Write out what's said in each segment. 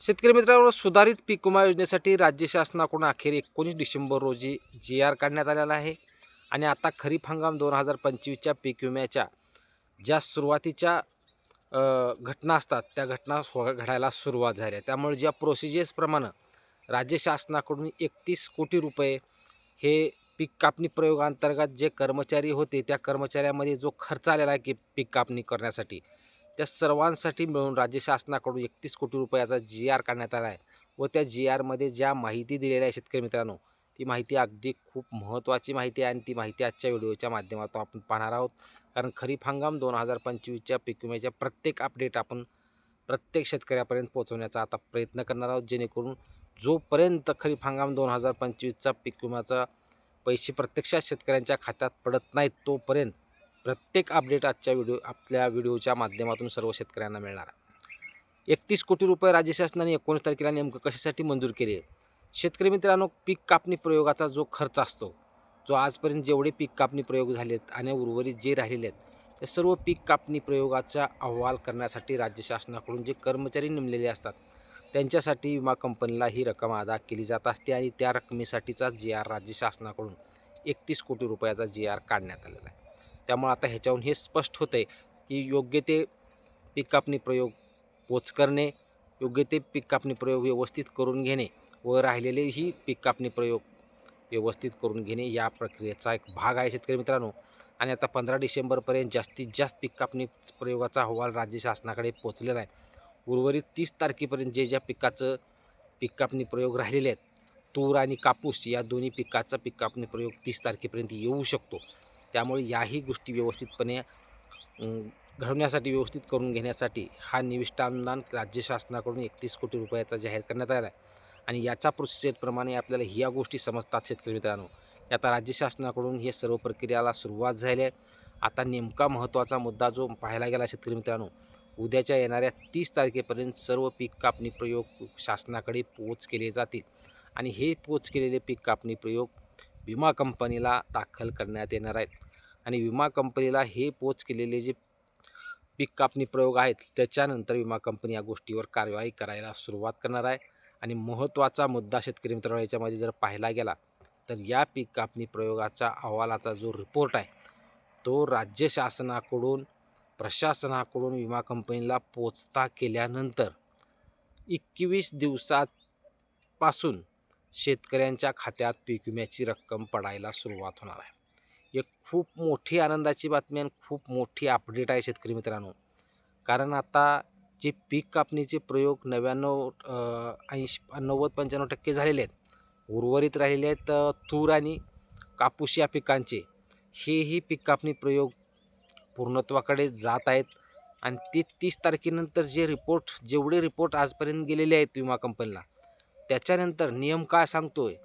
शेतकरी मित्रांनो सुधारित पीक विमा योजनेसाठी राज्य शासनाकडून अखेर एकोणीस डिसेंबर रोजी जी आर काढण्यात आलेला आहे. आणि आता खरीप हंगाम दोन हजार पंचवीसच्या पीक विम्याच्या ज्या सुरुवातीच्या घटना असतात त्या घटना स्व घडायला सुरुवात झाली आहे. त्यामुळे ज्या प्रोसिजर्सप्रमाणे राज्य शासनाकडून एकतीस कोटी रुपये हे पीक कापणी प्रयोगांतर्गत जे कर्मचारी होते त्या कर्मचाऱ्यामध्ये जो खर्च आलेला आहे की पीक कापणी करण्यासाठी त्या सर्वांसाठी मिळून राज्य शासनाकडून एकतीस कोटी रुपयाचा जी आर काढण्यात आला आहे. व त्या जी आरमध्ये ज्या माहिती दिलेल्या आहे शेतकरी मित्रांनो ती माहिती अगदी खूप महत्त्वाची माहिती आहे आणि ती माहिती आजच्या व्हिडिओच्या माध्यमातून आपण पाहणार आहोत. कारण खरीप हंगाम दोन हजार पंचवीसच्या पिकविम्याच्या प्रत्येक अपडेट आपण प्रत्येक शेतकऱ्यापर्यंत पोहोचवण्याचा आता प्रयत्न करणार आहोत. जेणेकरून जोपर्यंत खरीप हंगाम दोन हजार पंचवीसचा पीक विम्याचा पैसे प्रत्यक्षात शेतकऱ्यांच्या खात्यात पडत नाहीत तोपर्यंत प्रत्येक अपडेट आजच्या व्हिडिओ आपल्या व्हिडिओच्या माध्यमातून सर्व शेतकऱ्यांना मिळणार. आहे एकतीस कोटी रुपये राज्य शासनाने एकोणीस तारखेला नेमकं कशासाठी मंजूर केले? शेतकरी मित्रांनो पीक कापणी प्रयोगाचा जो खर्च असतो जो आजपर्यंत जेवढे पीक कापणी प्रयोग झालेत आणि उर्वरित जे राहिलेले आहेत ते सर्व पीक कापणी प्रयोगाचा अहवाल करण्यासाठी राज्य शासनाकडून जे कर्मचारी नेमलेले असतात त्यांच्यासाठी विमा कंपनीला ही रक्कम अदा केली जात असते आणि त्या रकमेसाठीचा जी आर राज्य शासनाकडून एकतीस कोटी रुपयाचा जी आर काढण्यात आलेला आहे. त्यामुळे आता ह्याच्याहून हे स्पष्ट होतं आहे की योग्य ते पीक कापणी प्रयोग पोच करणे योग्य ते पीक कापणी प्रयोग व्यवस्थित करून घेणे व राहिलेलेही पीक कापणी प्रयोग व्यवस्थित करून घेणे या प्रक्रियेचा एक भाग आहे शेतकरी मित्रांनो. आणि आता पंधरा डिसेंबरपर्यंत जास्तीत जास्त पीक कापणी प्रयोगाचा अहवाल राज्य शासनाकडे पोचलेला आहे. उर्वरित तीस तारखेपर्यंत जे ज्या पिकाचं पीक कापणी प्रयोग राहिलेले आहेत तूर आणि कापूस या दोन्ही पिकाचा पीक कापणी प्रयोग तीस तारखेपर्यंत येऊ शकतो. त्यामुळे याही गोष्टी व्यवस्थितपणे घडवण्यासाठी व्यवस्थित करून घेण्यासाठी हा निविष्ट अनुदान राज्य शासनाकडून एकतीस कोटी रुपयाचा जाहीर करण्यात आला आहे. आणि याचा प्रोसिजरप्रमाणे आपल्याला ह्या गोष्टी समजतात शेतकरी मित्रांनो. आता राज्य शासनाकडून हे सर्व प्रक्रियाला सुरुवात झाली आहे. आता नेमका महत्त्वाचा मुद्दा जो पाहायला गेला शेतकरी मित्रांनो उद्याच्या येणाऱ्या तीस तारखेपर्यंत सर्व पीक कापणी प्रयोग शासनाकडे पोच केले जातील. आणि हे पोच केलेले पीक कापणी प्रयोग विमा कंपनीला दाखल करण्यात येणार आहेत. आणि विमा कंपनीला हे पोच केलेले जे पीक कापणी प्रयोग आहेत त्याच्यानंतर विमा कंपनी या गोष्टीवर कारवाई करायला सुरुवात करणार आहे. आणि महत्त्वाचा मुद्दा शेतकरी मित्रांनो याच्यामध्ये जर पाहायला गेला तर या पीक कापणी प्रयोगाचा अहवालाचा जो रिपोर्ट आहे तो राज्य शासनाकडून प्रशासनाकडून विमा कंपनीला पोचता केल्यानंतर एकवीस दिवसापासून शेतकऱ्यांच्या खात्यात पीक विम्याची रक्कम पडायला सुरुवात होणार आहे. एक खूप मोठी आनंदाची बातमी आणि खूप मोठी अपडेट आहे शेतकरी मित्रांनो. कारण आता जे पीक कापणीचे प्रयोग नव्याण्णव ऐंशी नव्वद पंच्याण्णव टक्के झालेले आहेत. उर्वरित राहिलेले आहेत तूर आणि कापूस या पिकांचे. हेही पीक कापणी प्रयोग पूर्णत्वाकडे जात आहेत आणि ते तीस तारखेनंतर जे रिपोर्ट जेवढे रिपोर्ट आजपर्यंत गेलेले आहेत विमा कंपनीला त्याच्यानंतर नियम काय आहे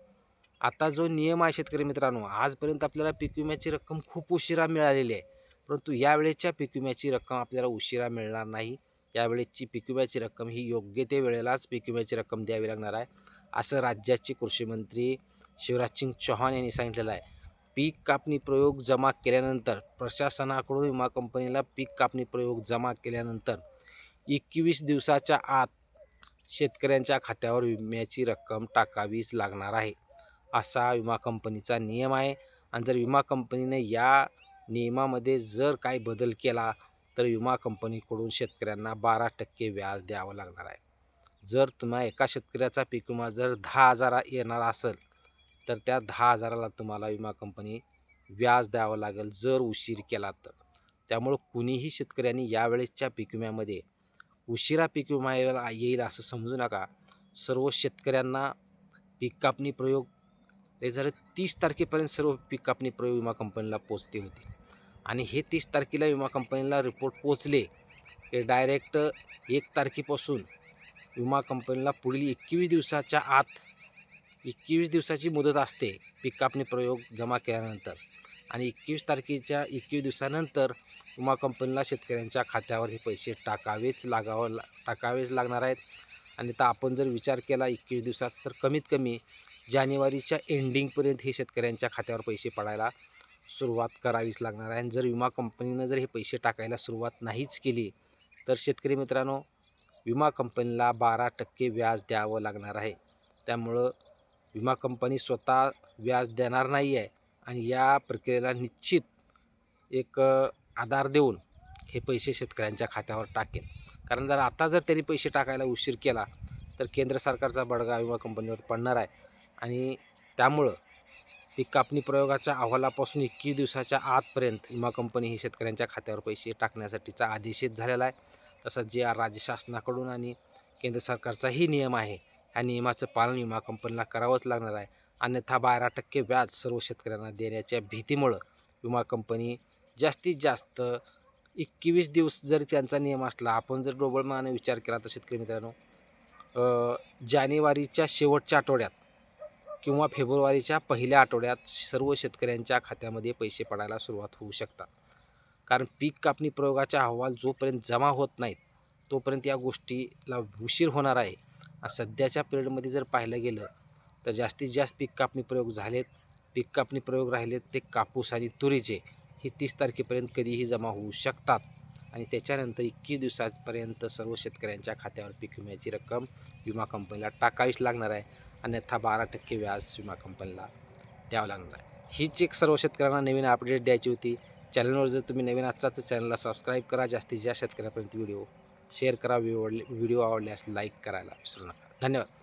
आता जो नियम आहे शेतकरी मित्रांनो आजपर्यंत आपल्याला पीक विम्याची रक्कम खूप उशिरा मिळालेली आहे. परंतु यावेळेच्या पीक विम्याची रक्कम आपल्याला उशिरा मिळणार नाही. यावेळेची पीक विम्याची रक्कम ही योग्य ते वेळेलाच पीक विम्याची रक्कम द्यावी लागणार आहे असं राज्याचे कृषीमंत्री शिवराज सिंग चौहान यांनी सांगितलेलं आहे. पीक कापणी प्रयोग जमा केल्यानंतर प्रशासनाकडून विमा कंपनीला पीक कापणी प्रयोग जमा केल्यानंतर एकवीस दिवसाच्या आत शेतकऱ्यांच्या खात्यावर विम्याची रक्कम टाकावीच लागणार आहे. असा विमा कंपनीचा नियम आहे. आणि जर विमा कंपनीने या नियमामध्ये जर काही बदल केला तर विमा कंपनीकडून शेतकऱ्यांना बारा टक्के व्याज द्यावं लागणार आहे. जर तुम्हा एका शेतकऱ्याचा पीक विमा जर दहा हजार येणार असेल तर त्या दहा हजाराला तुम्हाला विमा कंपनी व्याज द्यावं लागेल जर उशीर केला तर. त्यामुळं कुणीही शेतकऱ्यांनी यावेळेसच्या पीक विम्यामध्ये उशिरा पीक विमा येईल असं समजू नका. सर्व शेतकऱ्यांना पीक कापणी प्रयोग हे जर तीस तारखेपर्यंत सर्व पीक कापणी प्रयोग विमा कंपनीला पोचते होते. आणि हे तीस तारखेला विमा कंपनीला रिपोर्ट पोचले ते डायरेक्ट एक तारखेपासून विमा कंपनीला पुढील एकवीस दिवसाच्या आत एकवीस दिवसाची मुदत असते पीक कापणी प्रयोग जमा केल्यानंतर. आणि एकवीस तारखेच्या एकवीस दिवसानंतर विमा कंपनीला शेतकऱ्यांच्या खात्यावर हे पैसे टाकावेच लागावं ला टाकावेच लागणार आहेत. आणि तर आपण जर विचार केला एकवीस दिवसात तर कमीत कमी जानेवारीच्या एंडिंगपर्यंत हे शेतकऱ्यांच्या खात्यावर पैसे पडायला सुरुवात करावीच लागणार आहे. आणि जर विमा कंपनीनं जर हे पैसे टाकायला सुरुवात नाहीच केली तर शेतकरी मित्रांनो विमा कंपनीला बारा टक्के व्याज द्यावं लागणार आहे. त्यामुळं विमा कंपनी स्वतः व्याज देणार नाही आहे आणि या प्रक्रियेला निश्चित एक आधार देऊन हे पैसे शेतकऱ्यांच्या खात्यावर टाकेल कारण जर आता जर त्यांनी पैसे टाकायला उशीर केला तर केंद्र सरकारचा बडगा विमा कंपनीवर पडणार आहे. आणि त्यामुळं पीक कापणी प्रयोगाच्या अहवालापासून इतकी दिवसाच्या आतपर्यंत विमा कंपनी ही शेतकऱ्यांच्या खात्यावर पैसे टाकण्यासाठीचा आदेशित झालेला आहे. तसंच जे राज्य शासनाकडून आणि केंद्र सरकारचाही नियम आहे या नियमाचं पालन विमा कंपनीला करावंच लागणार आहे. अन्यथा बारा टक्के व्याज सर्व शेतकऱ्यांना देण्याच्या भीतीमुळं विमा कंपनी जास्तीत जास्त एकवीस दिवस जरी त्यांचा नियम असला आपण जर डोबळमानाने विचार केला तर शेतकरी मित्रांनो जानेवारीच्या शेवटच्या आठवड्यात किंवा फेब्रुवारीच्या पहिल्या आठवड्यात सर्व शेतकऱ्यांच्या खात्यामध्ये पैसे पडायला सुरुवात होऊ शकतात. कारण पीक कापणी प्रयोगाचा अहवाल जोपर्यंत जमा होत नाहीत तोपर्यंत या गोष्टीला उशीर होणार आहे. सध्याच्या पिरियडमध्ये जर पाहिलं गेलं तर जास्तीत जास्त पीक कापणी प्रयोग झालेत. पीक कापणी प्रयोग राहिलेत ते कापूस आणि तुरीचे. हे तीस तारखेपर्यंत कधीही जमा होऊ शकतात. आणि त्याच्यानंतर एकवीस दिवसापर्यंत सर्व शेतकऱ्यांच्या खात्यावर पीक विम्याची रक्कम विमा कंपनीला टाकावीच लागणार आहे. अन्यथा बारा टक्के व्याज विमा कंपनीला द्यावं लागणार. हीच एक सर्व शेतकऱ्यांना नवीन अपडेट द्यायची होती. चॅनलवर जर तुम्ही नवीन असतात तर चॅनलला सबस्क्राईब करा. जास्तीत जास्त शेतकऱ्यापर्यंत व्हिडिओ शेअर करा. व्हिडिओ व्हिडिओ आवडल्यास लाईक करायला विसरू नका. धन्यवाद.